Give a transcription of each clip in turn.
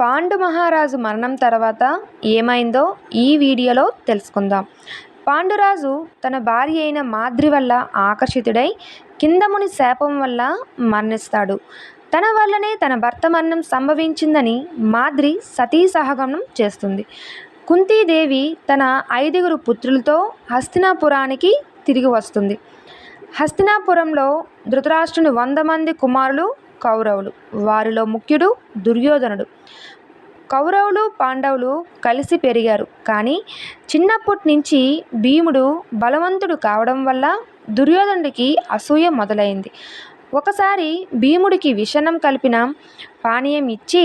పాండు మహారాజు మరణం తర్వాత ఏమైందో ఈ వీడియోలో తెలుసుకుందాం. పాండురాజు తన భార్య అయిన మాద్రి వల్ల ఆకర్షితుడై కిందముని శాపం వల్ల మరణిస్తాడు. తన వల్లనే తన భర్త మరణం సంభవించిందని మాద్రి సతీ సహగమనం చేస్తుంది. కుంతీదేవి తన ఐదుగురు పుత్రులతో హస్తినాపురానికి తిరిగి వస్తుంది. హస్తినాపురంలో ధృతరాష్ట్రుని వంద మంది కుమారులు కౌరవులు. వారిలో ముఖ్యుడు దుర్యోధనుడు. కౌరవులు పాండవులు కలిసి పెరిగారు. కానీ చిన్నప్పటి నుంచి భీముడు బలవంతుడు కావడం వల్ల దుర్యోధనుడికి అసూయ మొదలైంది. ఒకసారి భీముడికి విషణం కలిపిన పానీయం ఇచ్చి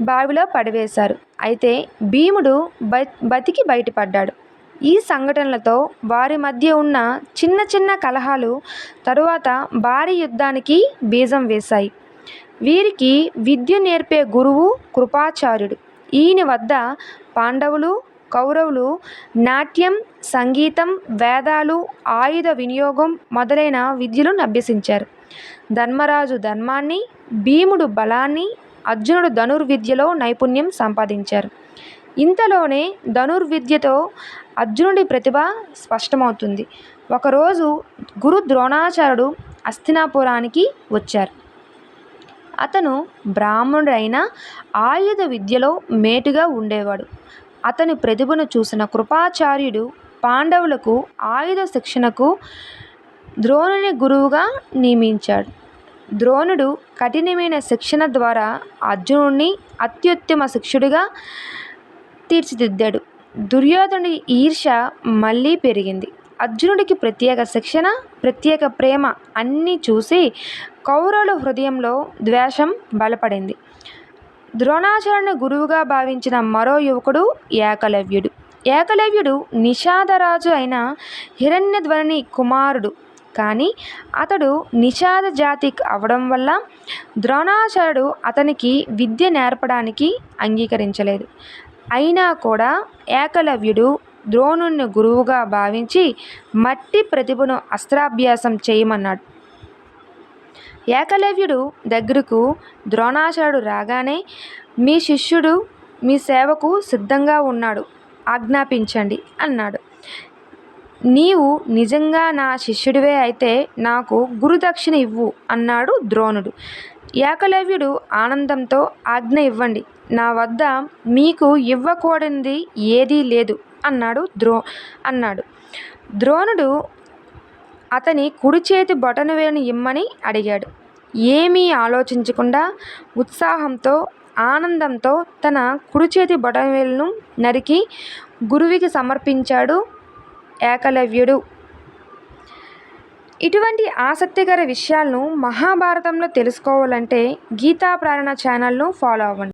బావిలో పడివేశారు. అయితే భీముడు బ బతికి బయటపడ్డాడు. ఈ సంఘటనలతో వారి మధ్య ఉన్న చిన్న చిన్న కలహాలు తరువాత భారీ యుద్ధానికి బీజం వేశాయి. వీరికి విద్య నేర్పే గురువు కృపాచార్యుడు. ఈయన వద్ద పాండవులు కౌరవులు నాట్యం సంగీతం వేదాలు ఆయుధ వినియోగం మొదలైన విద్యలు అభ్యసించారు. ధర్మరాజు ధర్మాన్ని భీముడు బలాన్ని అర్జునుడు ధనుర్విద్యలో నైపుణ్యం సంపాదించారు. ఇంతలోనే ధనుర్విద్యతో అర్జునుడి ప్రతిభ స్పష్టమవుతుంది. ఒకరోజు గురు ద్రోణాచార్యుడు అస్థినాపురానికి వచ్చారు. అతను బ్రాహ్మణుడైన ఆయుధ విద్యలో మేటుగా ఉండేవాడు. అతని ప్రతిభను చూసిన కృపాచార్యుడు పాండవులకు ఆయుధ శిక్షణకు ద్రోణుని గురువుగా నియమించాడు. ద్రోణుడు కఠినమైన శిక్షణ ద్వారా అర్జునుడిని అత్యుత్తమ శిక్షుడిగా తీర్చిదిద్దాడు. దుర్యోధనుడి ఈర్ష మళ్ళీ పెరిగింది. అర్జునుడికి ప్రత్యేక శిక్షణ ప్రత్యేక ప్రేమ అన్నీ చూసి కౌరవుల హృదయంలో ద్వేషం బలపడింది. ద్రోణాచార్యుని గురువుగా భావించిన మరో యువకుడు ఏకలవ్యుడు. ఏకలవ్యుడు నిషాదరాజు అయిన హిరణ్యధ్వని కుమారుడు. కానీ అతడు నిషాద జాతి అవడం వల్ల ద్రోణాచార్యుడు అతనికి విద్య నేర్పడానికి అంగీకరించలేదు. అయినా కూడా ఏకలవ్యుడు ద్రోణుణ్ణి గురువుగా భావించి మట్టి ప్రతిభను అస్త్రాభ్యాసం చేయమన్నాడు. ఏకలవ్యుడు దగ్గరకు ద్రోణాచార్యుడు రాగానే మీ శిష్యుడు మీ సేవకు సిద్ధంగా ఉన్నాడు ఆజ్ఞాపించండి అన్నాడు. నీవు నిజంగా నా శిష్యుడివే అయితే నాకు గురుదక్షిణ ఇవ్వు అన్నాడు ద్రోణుడు. ఏకలవ్యుడు ఆనందంతో ఆజ్ఞ ఇవ్వండి నా వద్ద మీకు ఇవ్వకూడనిది ఏదీ లేదు అన్నాడు ద్రో అన్నాడు. ద్రోణుడు అతని కుడి చేతి బొటనవేలును ఇమ్మని అడిగాడు. ఏమీ ఆలోచించకుండా ఉత్సాహంతో ఆనందంతో తన కుడి చేతి బొటనవేలును నరికి గురువుకి సమర్పించాడు ఏకలవ్యుడు. ఇటువంటి ఆసక్తికర విషయాలను మహాభారతంలో తెలుసుకోవాలంటే గీతా ప్రేరణ ఛానల్ను ఫాలో అవ్వండి.